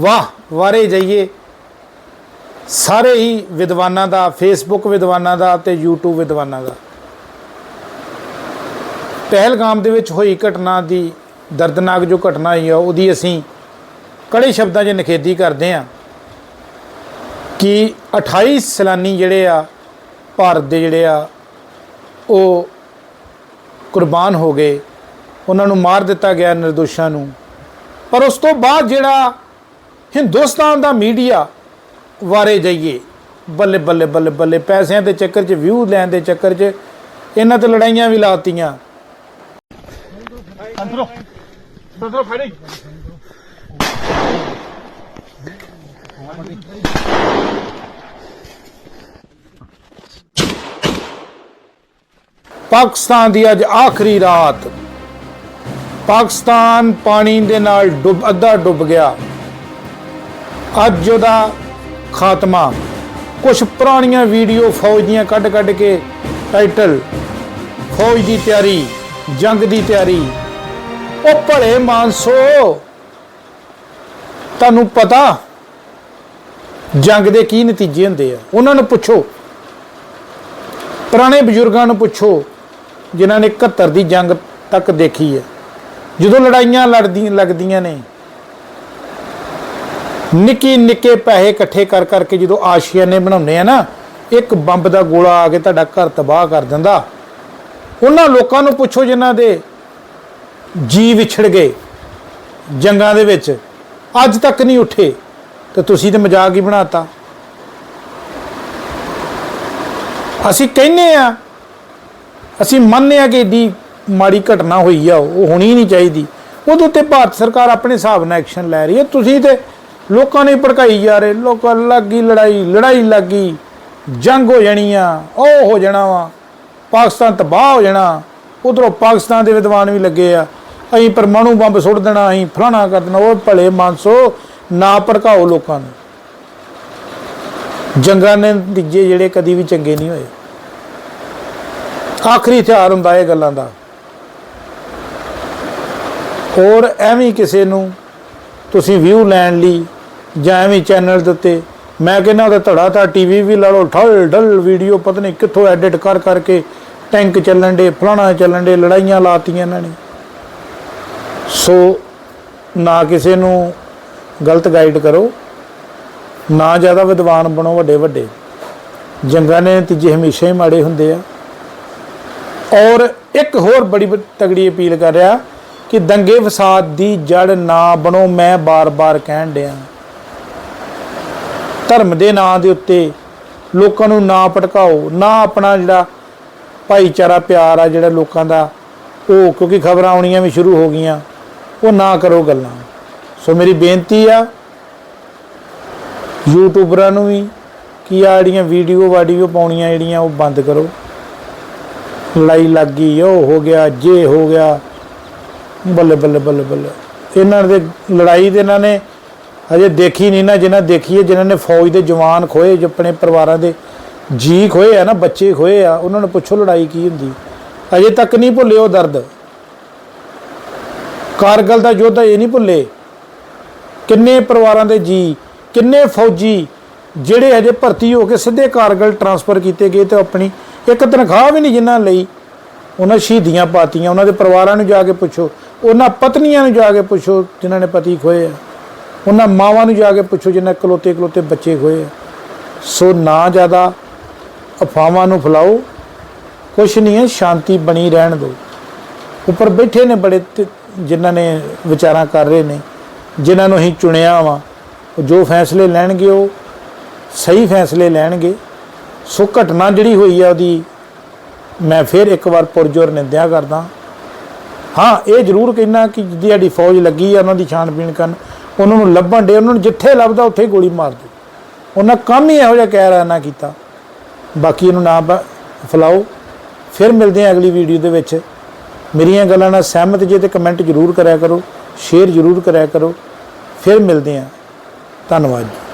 ਵਾਹ, ਵਾਰੇ ਜਾਈਏ। ਸਾਰੇ ਹੀ ਵਿਦਵਾਨਾਂ ਦਾ ਫੇਸਬੁੱਕ ਵਿਦਵਾਨਾਂ ਦਾ ਤੇ YouTube ਵਿਦਵਾਨਾਂ ਦਾ। ਪਹਿਲਗਾਮ ਦੇ ਵਿੱਚ ਹੋਈ ਘਟਨਾ ਦੀ ਦਰਦਨਾਕ ਜੋ ਘਟਨਾ ਹੋਈ ਆ, ਉਹਦੀ ਅਸੀਂ ਕੜੇ ਸ਼ਬਦਾਂ 'ਚ ਨਿਖੇਧੀ ਕਰਦੇ ਹਾਂ ਕਿ 28 ਸੈਲਾਨੀ ਜਿਹੜੇ ਆ, ਭਾਰਤ ਦੇ ਜਿਹੜੇ ਆ, ਉਹ ਕੁਰਬਾਨ ਹੋ ਗਏ। ਉਹਨਾਂ ਨੂੰ ਮਾਰ ਦਿੱਤਾ ਗਿਆ ਨਿਰਦੋਸ਼ਾਂ ਨੂੰ। ਪਰ ਉਸ ਤੋਂ ਬਾਅਦ ਜਿਹੜਾ ਹਿੰਦੁਸਤਾਨ ਦਾ ਮੀਡੀਆ ਵਾਰੇ ਜਾਈਏ। ਬੱਲੇ ਬੱਲੇ ਬੱਲੇ ਬੱਲੇ ਪੈਸਿਆਂ ਦੇ ਚੱਕਰ 'ਚ ਵਿਊ ਲੈਣ ਦੇ ਚੱਕਰ 'ਚ ਇਹਨਾਂ ਤੇ ਲੜਾਈਆਂ ਵੀ ਲਾਤੀਆਂ। ਅੰਦਰੋਂ। ਪਾਕਿਸਤਾਨ ਦੀ ਅੱਜ ਆਖਰੀ ਰਾਤ। ਪਾਕਿਸਤਾਨ ਪਾਣੀ ਦੇ ਨਾਲ ਡੁੱਬ ਅੱਧਾ ਡੁੱਬ ਗਿਆ। ਅੱਜ ਉਹਦਾ ਖਾਤਮਾ। ਕੁਝ ਪੁਰਾਣੀਆਂ ਵੀਡੀਓ ਫੌਜ ਦੀਆਂ ਕੱਢ ਕੱਢ ਕੇ ਟਾਈਟਲ, ਫੌਜ ਦੀ ਤਿਆਰੀ, ਜੰਗ ਦੀ ਤਿਆਰੀ। ਉਹ ਭਲੇ ਮਾਨਸੋ, ਤੁਹਾਨੂੰ ਪਤਾ, ਜੰਗ ਦੇ ਕੀ ਨਤੀਜੇ ਹੁੰਦੇ ਆ। ਉਹਨਾਂ ਨੂੰ ਪੁੱਛੋ, ਪੁਰਾਣੇ ਬਜ਼ੁਰਗਾਂ ਨੂੰ ਪੁੱਛੋ, ਜਿਨ੍ਹਾਂ ਨੇ 71 ਦੀ ਜੰਗ ਤੱਕ ਦੇਖੀ ਹੈ। ਜਦੋਂ ਲੜਾਈਆਂ ਲੜਦੀਆਂ ਲੱਗਦੀਆਂ ਨੇ ਨਿੱਕੀ ਨਿੱਕੇ ਪੈਸੇ ਇਕੱਠੇ ਕਰ ਕਰਕੇ ਜਦੋਂ ਆਸ਼ੀਆਨੇ ਬਣਾਉਂਦੇ ਆ ਨਾ, ਇੱਕ ਬੰਬ ਦਾ ਗੋਲਾ ਆ ਕੇ ਤੁਹਾਡਾ ਘਰ ਤਬਾਹ ਕਰ ਦਿੰਦਾ। ਉਹਨਾਂ ਲੋਕਾਂ ਨੂੰ ਪੁੱਛੋ ਜਿਨ੍ਹਾਂ ਦੇ ਜੀ ਵਿਛੜ ਗਏ ਜੰਗਾਂ ਦੇ ਵਿੱਚ, ਅੱਜ ਤੱਕ ਨਹੀਂ ਉੱਠੇ, ਤੇ ਤੁਸੀਂ ਤੇ ਮਜ਼ਾਕ ਹੀ ਬਣਾਤਾ। ਅਸੀਂ ਕਹਿੰਨੇ ਆ, ਅਸੀਂ ਮੰਨਦੇ ਆ ਕਿ ਏਡੀ ਮਾੜੀ ਘਟਨਾ ਹੋਈ ਆ, ਉਹ ਹੋਣੀ ਨਹੀਂ ਚਾਹੀਦੀ। ਉਹਦੇ ਉੱਤੇ ਭਾਰਤ ਸਰਕਾਰ ਆਪਣੇ ਹਿਸਾਬ ਨਾਲ ਐਕਸ਼ਨ ਲੈ ਰਹੀ ਹੈ। ਤੁਸੀਂ ਤੇ ਲੋਕਾਂ ਨੇ ਭੜਕਾਈ ਜਾ ਰਹੇ, ਲੋਕਾਂ ਲੱਗੀ ਲੜਾਈ ਲੜਾਈ ਲੱਗੀ ਜੰਗ ਹੋ ਜਾਣੀ ਆ, ਉਹ ਹੋ ਜਾਣਾ ਵਾ, ਪਾਕਿਸਤਾਨ ਤਬਾਹ ਹੋ ਜਾਣਾ, ਉਧਰੋਂ ਪਾਕਿਸਤਾਨ ਦੇ ਵਿਦਵਾਨ ਵੀ ਲੱਗੇ ਆ, ਅਸੀਂ ਪਰਮਾਣੂ ਬੰਬ ਸੁੱਟ ਦੇਣਾ, ਅਸੀਂ ਫਲਾਣਾ ਕਰ ਦੇਣਾ, ਉਹ ਭਲੇ ਮਾਨਸੋ ਨਾ ਭੜਕਾਓ ਲੋਕਾਂ ਨੂੰ। ਜੰਗਾਂ ਦੇ ਨਤੀਜੇ ਜਿਹੜੇ ਕਦੀ ਵੀ ਚੰਗੇ ਨਹੀਂ ਹੋਏ। ਆਖਰੀ ਹਥਿਆਰ ਹੁੰਦਾ ਇਹ ਗੱਲਾਂ ਦਾ। ਹੋਰ ਐਵੇਂ ਕਿਸੇ ਨੂੰ ਤੁਸੀਂ ਵਿਊ ਲੈਣ ਲਈ ਜਾਂ ਐਵੇਂ ਚੈਨਲ ਦੇ ਉੱਤੇ। ਮੈਂ ਕਹਿੰਦਾ ਉਹਦਾ ਧੜਾ ਤਾਂ ਟੀਵੀ ਵੀ ਲਾ ਲਓ, ਠਲ ਢਲ ਵੀਡੀਓ ਪਤਾ ਨਹੀਂ ਕਿੱਥੋਂ ਐਡਿਟ ਕਰ ਕਰਕੇ ਟੈਂਕ ਚੱਲਣ ਦੇ ਫਲਾਣਾ ਚੱਲਣ ਦੇ ਲੜਾਈਆਂ ਲਾਤੀਆਂ ਇਹਨਾਂ ਨੇ। ਸੋ ਨਾ ਕਿਸੇ ਨੂੰ ਗਲਤ ਗਾਈਡ ਕਰੋ, ਨਾ ਜ਼ਿਆਦਾ ਵਿਦਵਾਨ ਬਣੋ ਵੱਡੇ ਵੱਡੇ। ਜੰਗਾਂ ਦੇ ਨਤੀਜੇ ਹਮੇਸ਼ਾ ਹੀ ਮਾੜੇ ਹੁੰਦੇ ਆ। ਔਰ ਇੱਕ ਹੋਰ ਬੜੀ ਬ- ਤਗੜੀ ਅਪੀਲ ਕਰ ਰਿਹਾ ਕਿ ਦੰਗੇ ਫਸਾਦ ਦੀ ਜੜ ਨਾ ਬਣੋ, ਮੈਂ ਬਾਰ-ਬਾਰ ਕਹਿਣ ਡਿਆ। ਧਰਮ ਦੇ ਨਾਂ ਦੇ ਉੱਤੇ ਲੋਕਾਂ ਨੂੰ ਨਾ ਭਟਕਾਓ ਨਾ ਆਪਣਾ ਜਿਹੜਾ ਭਾਈਚਾਰਾ, ਪਿਆਰ ਆ ਜਿਹੜਾ ਲੋਕਾਂ ਦਾ, ਉਹ ਕਿਉਂਕਿ ਖਬਰਾਂ ਆਉਣੀਆਂ ਵੀ ਸ਼ੁਰੂ ਹੋ ਗਈਆਂ, ਉਹ ਨਾ ਕਰੋ ਗੱਲਾਂ। ਸੋ ਮੇਰੀ ਬੇਨਤੀ ਆ, ਯੂਟਿਊਬਰਾਂ ਨੂੰ ਵੀ ਕਿ ਆ ਜਿਹੜੀਆਂ ਵੀਡੀਓ ਵਾਡੀਓ ਪਾਉਣੀਆਂ ਜਿਹੜੀਆਂ, ਉਹ ਬੰਦ ਕਰੋ। ਲੜਾਈ ਲੱਗ ਗਈ ਉਹ ਹੋ ਗਿਆ, ਜੇ ਹੋ ਗਿਆ ਬੱਲੇ ਬੱਲੇ ਬੱਲੇ ਬੱਲੇ। ਇਹਨਾਂ ਦੇ ਲੜਾਈ ਦੇ ਇਹਨਾਂ ਨੇ ਹਜੇ ਦੇਖੀ ਨਹੀਂ ਨਾ ਜਿਨ੍ਹਾਂ ਦੇਖੀ ਹੈ, ਜਿਨ੍ਹਾਂ ਨੇ ਫੌਜ ਦੇ ਜਵਾਨ ਖੋਏ, ਜੋ ਆਪਣੇ ਪਰਿਵਾਰਾਂ ਦੇ ਜੀ ਖੋਏ ਆ ਨਾ, ਬੱਚੇ ਖੋਏ ਆ, ਉਹਨਾਂ ਨੂੰ ਪੁੱਛੋ ਲੜਾਈ ਕੀ ਹੁੰਦੀ। ਅਜੇ ਤੱਕ ਨਹੀਂ ਭੁੱਲੇ ਉਹ ਦਰਦ। ਕਾਰਗਲ ਦਾ ਯੁੱਧ ਇਹ ਨਹੀਂ ਭੁੱਲੇ। ਕਿੰਨੇ ਪਰਿਵਾਰਾਂ ਦੇ ਜੀ, ਕਿੰਨੇ ਫੌਜੀ ਜਿਹੜੇ ਹਜੇ ਭਰਤੀ ਹੋ ਕੇ ਸਿੱਧੇ ਕਾਰਗਲ ਟਰਾਂਸਫਰ ਕੀਤੇ ਗਏ ਤੇ ਆਪਣੀ ਇੱਕ ਤਨਖਾਹ ਵੀ ਨਹੀਂ ਜਿਨ੍ਹਾਂ ਲਈ ਉਹਨਾਂ ਸ਼ਹੀਦੀਆਂ ਪਾਤੀਆਂ, ਉਹਨਾਂ ਦੇ ਪਰਿਵਾਰਾਂ ਨੂੰ ਜਾ ਕੇ ਪੁੱਛੋ, ਉਹਨਾਂ ਪਤਨੀਆਂ ਨੂੰ ਜਾ ਕੇ ਪੁੱਛੋ ਜਿਨ੍ਹਾਂ ਨੇ ਪਤੀ ਖੋਏ ਆ। ਉਹਨਾਂ ਮਾਵਾਂ ਨੂੰ ਜਾ ਕੇ ਪੁੱਛੋ ਜਿਨ੍ਹਾਂ ਇਕਲੌਤੇ ਇਕਲੌਤੇ ਬੱਚੇ ਖੋਏ ਆ। ਸੋ ਨਾ ਜ਼ਿਆਦਾ ਅਫਵਾਹਾਂ ਨੂੰ ਫੈਲਾਓ, ਕੁਛ ਨਹੀਂ ਹੈ, ਸ਼ਾਂਤੀ ਬਣੀ ਰਹਿਣ ਦਿਓ। ਉੱਪਰ ਬੈਠੇ ਨੇ ਬੜੇ ਜਿਨ੍ਹਾਂ ਨੇ ਵਿਚਾਰਾਂ ਕਰ ਰਹੇ ਨੇ, ਜਿਨ੍ਹਾਂ ਨੂੰ ਅਸੀਂ ਚੁਣਿਆ ਵਾ। ਜੋ ਫੈਸਲੇ ਲੈਣਗੇ ਉਹ ਸਹੀ ਫੈਸਲੇ ਲੈਣਗੇ। ਸੋ ਘਟਨਾ ਜਿਹੜੀ ਹੋਈ ਆ ਉਹਦੀ ਮੈਂ ਫਿਰ ਇੱਕ ਵਾਰ ਪੁਰਜੋਰ ਨਿੰਦਿਆ ਕਰਦਾ। ਹਾਂ, ਇਹ ਜ਼ਰੂਰ ਕਹਿਣਾ ਕਿ ਜਿੱਦੀ ਸਾਡੀ ਫੌਜ ਲੱਗੀ ਆ, ਉਹਨਾਂ ਦੀ ਛਾਣਬੀਣ ਕਰਨ, ਉਹਨਾਂ ਨੂੰ ਲੱਭਣ ਦੇ, ਉਹਨਾਂ ਨੂੰ ਜਿੱਥੇ ਲੱਭਦਾ ਉੱਥੇ ਹੀ ਗੋਲੀ ਮਾਰ ਦਿਓ। ਉਹਨਾਂ ਕੰਮ ਹੀ ਇਹੋ ਜਿਹਾ ਕਹਿ ਰਿਹਾ ਨਾ ਕੀਤਾ। ਬਾਕੀ ਇਹਨੂੰ ਨਾ ਬ- ਫੈਲਾਓ। ਫਿਰ ਮਿਲਦੇ ਹਾਂ ਅਗਲੀ ਵੀਡੀਓ ਦੇ ਵਿੱਚ। ਮੇਰੀਆਂ ਗੱਲਾਂ ਨਾਲ ਸਹਿਮਤ ਜੇ ਤੇ ਕਮੈਂਟ ਜ਼ਰੂਰ ਕਰਿਆ ਕਰੋ, ਸ਼ੇਅਰ ਜ਼ਰੂਰ ਕਰਿਆ ਕਰੋ। ਫਿਰ ਮਿਲਦੇ ਹਾਂ। ਧੰਨਵਾਦ ਜੀ।